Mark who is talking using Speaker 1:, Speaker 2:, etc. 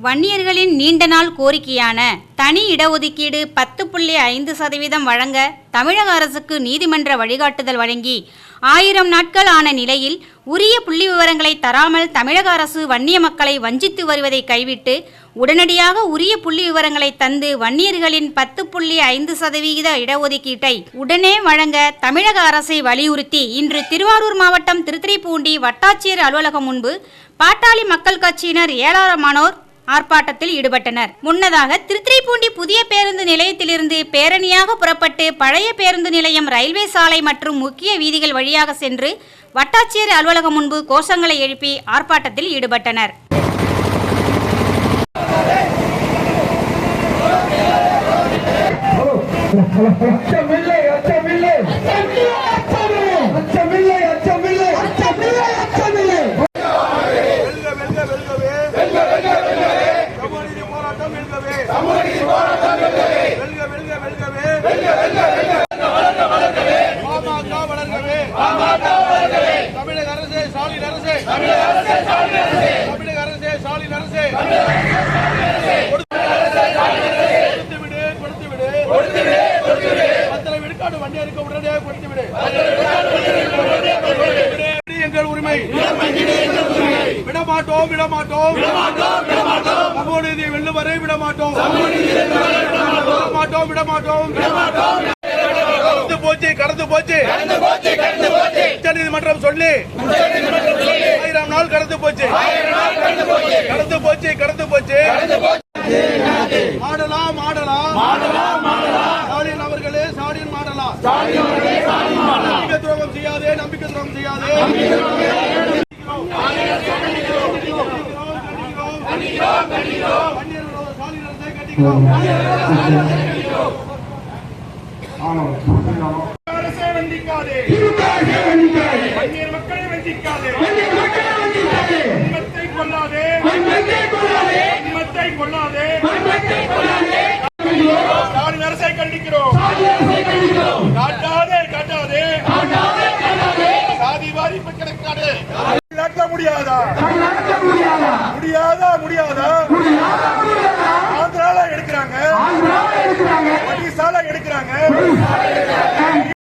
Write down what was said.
Speaker 1: வன்னியர்களின் நீண்ட நாள் கோரிக்கையான தனி இடஒதுக்கீடு பத்து புள்ளி ஐந்து சதவீதம் வழங்க தமிழக அரசுக்கு நீதிமன்ற வழிகாட்டுதல் வழங்கி ஆயிரம் நாட்கள் ஆன நிலையில் உரிய புள்ளி விவரங்களை தராமல் தமிழக அரசு வன்னிய மக்களை வஞ்சித்து வருவதை கைவிட்டு உடனடியாக உரிய புள்ளி விவரங்களை தந்து வன்னியர்களின் பத்து புள்ளி ஐந்து சதவிகித இடஒதுக்கீட்டை உடனே வழங்க தமிழக அரசை வலியுறுத்தி இன்று திருவாரூர் மாவட்டம் திருத்துறைப்பூண்டி வட்டாட்சியர் அலுவலகம் முன்பு பாட்டாளி மக்கள் கட்சியினர் ஏராளமானோர் ஆர்ப்பாட்டத்தில் ஈடுபட்டனர் முன்னதாக திருத்துறைப்பூண்டி புதிய பேருந்து நிலையத்திலிருந்து பேரணியாக புறப்பட்டு பழைய பேருந்து நிலையம் ரயில்வே சாலை மற்றும் முக்கிய வீதிகள் வழியாக சென்று வட்டாட்சியர் அலுவலகம் முன்பு கோஷங்களை எழுப்பி ஆர்ப்பாட்டத்தில் ஈடுபட்டனர்
Speaker 2: தமிழக அரசே ஸ்டாலின் அரசே. தமிழக அரசே ஸ்டாலின் அரசே. தமிழக அரசே ஸ்டாலின் அரசே. கொடுத்து விடு கொடுத்து விடு கொடுத்து விடு. கொடுத்து விடு பத்திர விழுக்காடு வண்டியருக்கு உடனடியாக கொடுத்து விடு. எங்கள் உரிமை. விடமாட்டோம் விடமாட்டோம். சமூகநீதி வெல்லும் வரை விடமாட்டோம். விடமாட்டோம் விடமாட்டோம். கடந்து போச்சு. கடந்து போச்சு. நீதிமன்றம் சொல்லி ஆயிரம் நாள் கடந்து போச்சு கடந்து போச்சு கடந்து போச்சு ஆடலாம் ஆடலாம் ஸ்டாலின் அவர்களே ஸ்டாலின் மாடலாம் நம்பிக்கை துரோகம் செய்யாதே நம்பிக்கை துரோகம் செய்யாதே அரசே வந்திக்காதே கொள்ளாதே ஸ்டாலின் அரசை கண்டிக்கிறோம் காட்டாதே காட்டாதே. சாதி வாரிப்பு கிடைக்காது. நடத்த முடியாதா முடியாதா? முடியாதா?